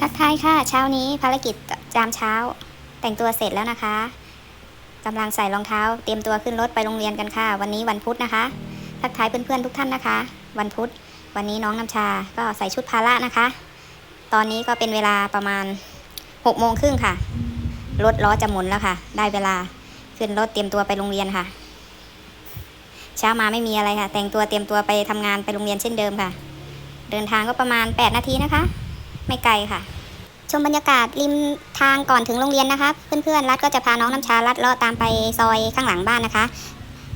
ทักทายค่ะ เช้านี้ภารกิจยามเช้า แต่งตัวเสร็จแล้วนะคะกำลังใส่รองเท้า เตรียมตัวขึ้นรถไปโรงเรียนกันค่ะ วันนี้วันพุธนะคะ ทักทายเพื่อนๆทุกท่านนะคะ วันพุธ วันนี้น้องน้ำชาก็ใส่ชุดพาระนะคะ ตอนนี้ก็เป็นเวลาประมาณหกโมงครึ่งค่ะ รถล้อจะหมุนแล้วค่ะ ได้เวลาขึ้นรถเตรียมตัวไปโรงเรียนค่ะ เช้ามาไม่มีอะไรค่ะ แต่งตัวเตรียมตัวไปทำงานไปโรงเรียนเช่นเดิมค่ะ เดินทางก็ประมาณ 8 นาทีนะคะ ไม่ไกลค่ะ ชมบรรยากาศริมทางก่อนถึงโรงเรียนนะคะเพื่อนๆรัดก็จะพาน้องน้ำชาลัดเลาะตามไปซอยข้างหลังบ้านนะคะ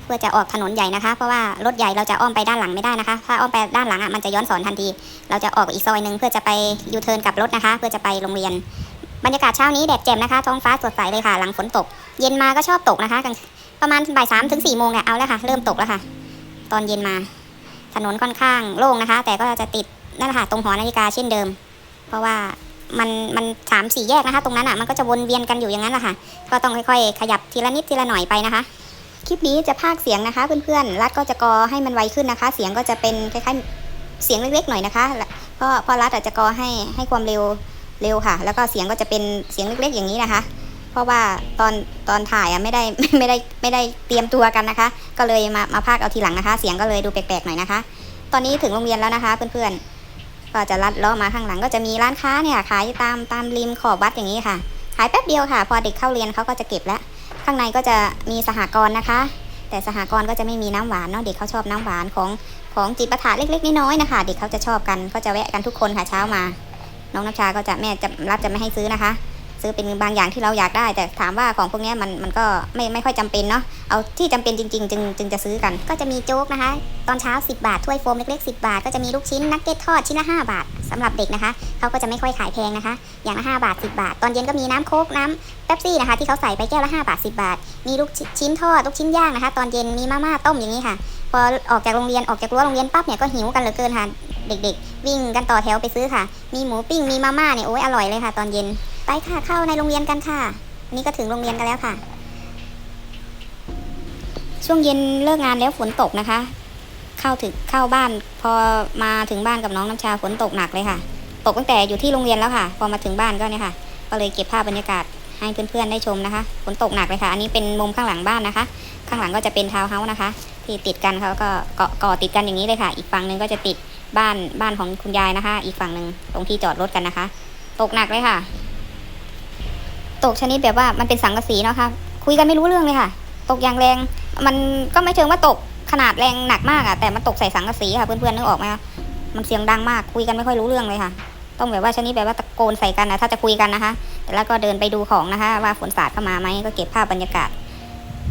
เพื่อจะออกถนนใหญ่นะคะ เพราะว่ารถใหญ่เราจะอ้อมไปด้านหลังไม่ได้นะคะถ้าอ้อมไปด้านหลังอะมันจะย้อนสอนทันที เราจะออกอีกซอยหนึ่งเพื่อจะไปยูเทิร์นกลับรถนะคะ เพื่อจะไปโรงเรียนบรรยากาศเช้านี้แดดแจ่มนะคะท้องฟ้าสดใสเลยค่ะ หลังฝนตก เย็นมาก็ชอบตกนะคะ ประมาณบ่ายสามถึงสี่โมงเนี่ยเอาแล้วค่ะ เริ่มตกแล้วค่ะ ตอนเย็นมา ถนนค่อนข้างโล่งนะคะ แต่ก็จะติดนั่นแหละค่ะตรงหอนาฬิกาเช่นเดิม เพราะว่ามันมันสามสี่แยกนะคะ ตรงนั้นอะมันก็จะวนเวียนกันอยู่อย่างนั้นแหละค่ะ ก็ต้องค่อยๆ ขยับทีละนิดทีละหน่อยไปนะคะ คลิปนี้จะพากเสียงนะคะ เพื่อนๆรัดก็จะกอให้มันไวขึ้นนะคะ เสียงก็จะเป็นคล้ายๆเสียงเล็กๆหน่อยนะคะเพราะเพราะรัดอาจจะกอให้ให้ความเร็วเร็วค่ะ แล้วก็เสียงก็จะเป็นเสียงเล็กๆอย่างนี้นะคะ เพราะว่าตอนตอนถ่ายอะไม่ได้ไม่ได้ไม่ได้เตรียมตัวกันนะคะ ก็เลยมามาพากเอาทีหลังนะคะ เสียงก็เลยดูแปลกๆหน่อยนะคะ ตอนนี้ถึงโรงเรียนแล้วนะคะเพื่อนๆ ก็จะลัดล้อมาข้างหลังก็จะมีร้านค้าเนี่ยขายตามตามริมขอบวัดอย่างนี้ค่ะ ขายแป๊บเดียวค่ะ พอเด็กเข้าเรียนเขาก็จะเก็บแล้ว ข้างในก็จะมีสหกรณ์นะคะ แต่สหกรณ์ก็จะไม่มีน้ำหวานเนาะเด็กเขาชอบน้ำหวานของของจิตประถาเล็กๆน้อยๆนะคะ เด็กเขาจะชอบกันก็จะแวะกันทุกคนค่ะเช้ามา น้องน้ำชาก็จะแม่จะรับจะไม่ให้ซื้อนะคะ ซื้อเป็นบางอย่างที่เราอยากได้ แต่ถามว่าของพวกนี้มันมันก็ไม่ไม่ค่อยจำเป็นเนาะเอาที่จำเป็นจริง ๆ จึงจึงจะซื้อกัน ก็จะมีโจ๊กนะคะ ตอนเช้า 10 บาทถ้วยโฟมเล็กๆ10 บาท ก็จะมีลูกชิ้นนักเก็ตทอดชิ้นละ5บาทสำหรับเด็กนะคะเขาก็จะไม่ค่อยขายแพงนะคะ อย่างละ5บาท 10 บาท ตอนเย็นก็มีน้ำโคกน้ำเป๊ปซี่นะคะที่เขาใส่ไปแก้วละ5บาท 10 บาท มีลูกชิ้นทอดลูกชิ้นย่างนะคะ ตอนเย็นมีมาม่าต้มอย่างนี้ค่ะพอออกจากโรงเรียนออกจากรั้วโรงเรียนปั๊บเนี่ยก็หิวกันเหลือเกินค่ะเด็ก ๆ วิ่งกันต่อแถวไปซื้อค่ะ มีหมูปิ้งมีมาม่าเนี่ยโอ้ยอร่อยเลยค่ะ ตอนเย็น ค่ะเข้าในโรงเรียนกันค่ะ นี่ก็ถึงโรงเรียนกันแล้วค่ะ ช่วงเย็นเลิกงานแล้วฝนตกนะคะ เข้าถึงเข้าบ้าน พอมาถึงบ้านกับน้องน้ำชาฝนตกหนักเลยค่ะ ตกตั้งแต่อยู่ที่โรงเรียนแล้วค่ะ พอมาถึงบ้านก็เนี่ยค่ะ ก็เลยเก็บภาพบรรยากาศให้เพื่อนๆได้ชมนะคะฝนตกหนักเลยค่ะ อันนี้เป็นมุมข้างหลังบ้านนะคะ ข้างหลังก็จะเป็นทาวน์เฮาส์นะคะ ที่ติดกันเขาก็เกาะก่อติดกันอย่างนี้เลยค่ะ อีกฝั่งหนึ่งก็จะติดบ้านบ้านของคุณยายนะคะ อีกฝั่งหนึ่งตรงที่จอดรถกันนะคะ ตกหนักเลยค่ะ ตกชนิดแบบว่ามันเป็นสังกะสีเนาะค่ะคุยกันไม่รู้เรื่องเลยค่ะ ตกอย่างแรง มันก็ไม่เชิงว่าตกขนาดแรงหนักมากอะแต่มันตกใส่สังกะสีค่ะเพื่อนๆนึกออกไหมมันเสียงดังมากคุยกันไม่ค่อยรู้เรื่องเลยค่ะ ต้องแบบว่าชนิดแบบว่าตะโกนใส่กันนะถ้าจะคุยกันนะคะ แต่แล้วก็เดินไปดูของนะคะ ว่าฝนสาดเข้ามาไหมก็เก็บภาพบรรยากาศ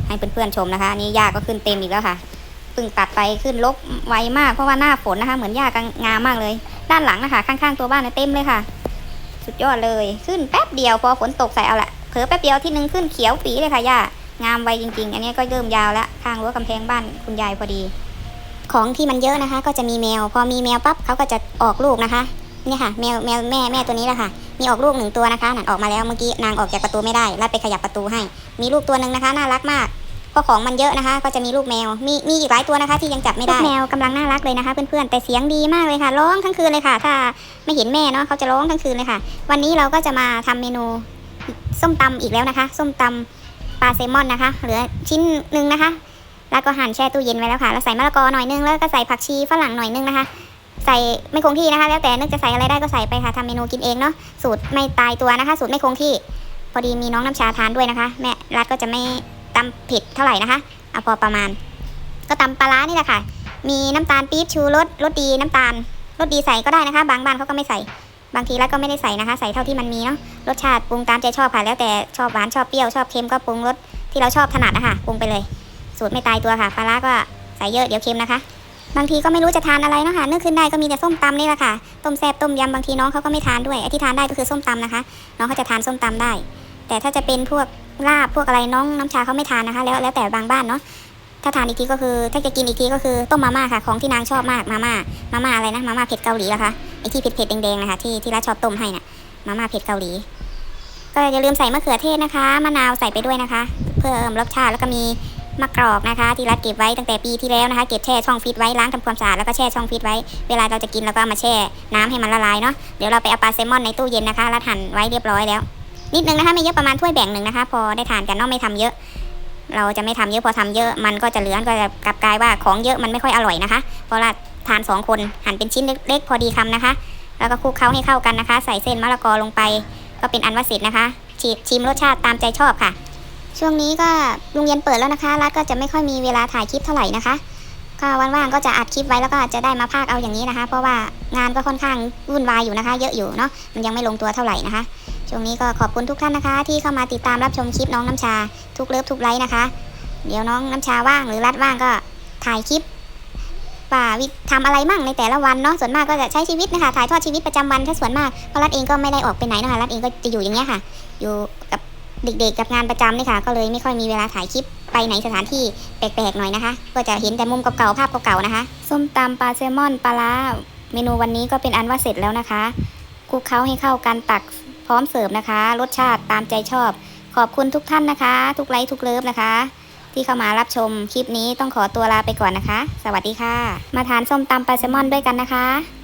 ให้เพื่อนๆชมนะคะนี่หญ้าก็ขึ้นเต็มอีกแล้วค่ะเพิ่งตัดไปขึ้นลกไวมากเพราะว่าหน้าฝนนะคะ เหมือนหญ้ากงามมากเลย ด้านหลังนะคะ ข้างๆตัวบ้านเนี่ยเต็มเลยค่ะ สุดยอดเลยขึ้นแป๊บเดียวพอฝนตกใส่เอาละเผลอแป๊บเดียวที่หนึงขึ้นเขียวปีเลยค่ะย่างามไวจริง ๆ อันนี้ก็เริ่มยาวแล้วข้างรั้วกำแพงบ้านคุณยายพอดี ของที่มันเยอะนะคะ ก็จะมีแมว พอมีแมวปั๊บเขาก็จะออกลูกนะคะเนี่ยค่ะแมวแมวแม่แม่ตัวนี้แหละค่ะ มีออกลูกหนึ่งตัวนะคะนั่นออกมาแล้วเมื่อกี้นางออกจากประตูไม่ได้แล้วไปขยับประตูให้ มีลูกตัวหนึ่งนะคะ น่ารักมาก พราะของมันเยอะนะคะ ก็จะมีลูกแมว มีมีอีกหลายตัวนะคะ ที่ยังจับไม่ได้ลูกแมวกำลังน่ารักเลยนะคะ เพื่อนๆแต่เสียงดีมากเลยค่ะ ร้องทั้งคืนเลยค่ะ ถ้าไม่เห็นแม่เนาะเขาจะร้องทั้งคืนเลยค่ะ วันนี้เราก็จะมาทำเมนูส้มตำอีกแล้วนะคะ ส้มตำปลาแซลมอนนะคะ เหลือชิ้นหนึ่งนะคะ แล้วก็หั่นแช่ตู้เย็นไว้แล้วค่ะแล้วใส่มะละกอหน่อยนึงแล้วก็ใส่ผักชีฝรั่งหน่อยนึงนะคะใส่ไม่คงที่นะคะ แล้วแต่นึกจะใส่อะไรได้ก็ใส่ไปค่ะทำเมนูกินเองเนาะสูตรไม่ตายตัวนะคะ สูตรไม่คงที่ พอดีมีน้องน้ำชาทานด้วยนะคะ แม่รัดก็จะไม่ ตำผิดเท่าไหร่นะคะเอาพอประมาณ ก็ตำปลาร้านี่แหละค่ะ มีน้ำตาลปี๊บชูรสรสดีน้ำตาลรสดีใส่ก็ได้นะคะ บางบ้านเขาก็ไม่ใส่ บางทีรัดก็ไม่ได้ใส่นะคะ ใส่เท่าที่มันมีเนาะรสชาติปรุงตามใจชอบค่ะแล้วแต่ชอบหวานชอบเปรี้ยวชอบเค็มก็ปรุงรสที่เราชอบถนัดนะคะปรุงไปเลย สูตรไม่ตายตัวค่ะปลาร้าก็ใส่เยอะเดี๋ยวเค็มนะคะ บางทีก็ไม่รู้จะทานอะไรเนาะค่ะนึกขึ้นได้ก็มีแต่ส้มตำนี่แหละค่ะต้มแซ่บต้มยำบางทีน้องเขาก็ไม่ทานด้วยไอ้ที่ทานได้ก็คือส้มตำนะคะ น้องเขาจะทานส้มตำได้ แต่ถ้าจะเป็นพวกลาบพวกอะไรน้องน้ำชาเขาไม่ทานนะคะ แล้วแล้วแต่บางบ้านเนาะถ้าทานอีกทีก็คือถ้าจะกินอีกทีก็คือต้มมาม่าค่ะ ของที่นางชอบมากมาม่ามาม่าอะไรนะมาม่าเผ็ดเกาหลีนะคะไอที่เผ็ดเผ็ดแดงๆนะคะที่ที่รัฐชอบต้มให้น่ะมาม่าเผ็ดเกาหลี ก็อย่าลืมใส่มะเขือเทศนะคะมะนาวใส่ไปด้วยนะคะเพื่อเพิ่มรสชาติแล้วก็มีมะกรอกนะคะ ที่รัดเก็บไว้ตั้งแต่ปีที่แล้วนะคะ เก็บแช่ช่องฟิตไว้ล้างทำความสะอาดแล้วก็แช่ช่องฟิตไว้ เวลาเราจะกินเราก็เอามาแช่น้ำให้มันละลายเนาะเดี๋ยวเราไปเอาปลาแซลมอนในตู้เย็นนะคะรัดหั่นไว้เรียบร้อยแล้ว นิดนึงนะคะไม่เยอะประมาณถ้วยแบ่งหนึ่งนะคะ พอได้ทานกันเนาะไม่ทำเยอะ เราจะไม่ทำเยอะพอทำเยอะมันก็จะเหลือก็จะกลับกลายว่าของเยอะมันไม่ค่อยอร่อยนะคะเพราะว่าทานสองคนหั่นเป็นชิ้นเล็กๆ พอดีคำนะคะ แล้วก็คลุกเคล้าให้เข้ากันนะคะ ใส่เส้นมะละกอลงไป ก็เป็นอันว่าเสร็จนะคะชิชิมรสชาติตามใจชอบค่ะ ช่วงนี้ก็โรงเรียนเปิดแล้วนะคะรัฐก็จะไม่ค่อยมีเวลาถ่ายคลิปเท่าไหร่นะคะ ก็ว่างๆก็จะอัดคลิปไว้แล้วก็จะได้มาพากเอาอย่างนี้นะคะ เพราะว่างานก็ค่อนข้างวุ่นวายอยู่นะคะ เยอะอยู่เนาะมันยังไม่ลงตัวเท่าไหร่นะคะ ช่วงนี้ก็ขอบคุณทุกท่านนะคะ ที่เข้ามาติดตามรับชมคลิปน้องน้ำชา ทุกเลิฟทุกไลค์นะคะ เดี๋ยวน้องน้ำชาว่างหรือรัดว่างก็ถ่ายคลิปว่าวิทำอะไรมั่งในแต่ละวันเนาะส่วนมากก็จะใช้ชีวิตนะคะถ่ายทอดชีวิตประจำวันถ้าส่วนมากเพราะรัดเองก็ไม่ได้ออกไปไหนนะคะรัดเองก็จะอยู่อย่างเงี้ยค่ะ อยู่กับเด็กๆกับงานประจำนี่ค่ะ ก็เลยไม่ค่อยมีเวลาถ่ายคลิปไปไหนสถานที่แปลกๆหน่อยนะคะ ก็จะเห็นแต่มุมเก่าๆภาพเก่าๆนะคะ ส้มตำปลาแซลมอนปลาร้าเมนูวันนี้ก็เป็นอันว่าเสร็จแล้วนะคะคลุกเคล้าให้เข้ากันตัก ร้อมเสิร์ฟนะคะ รสชาติตามใจชอบ ขอบคุณทุกท่านนะคะ ทุกไลค์ทุกเลิฟนะคะ ที่เข้ามารับชมคลิปนี้ต้องขอตัวลาไปก่อนนะคะ สวัสดีค่ะ มาทานส้มตำปลาแซลมอนด้วยกันนะคะ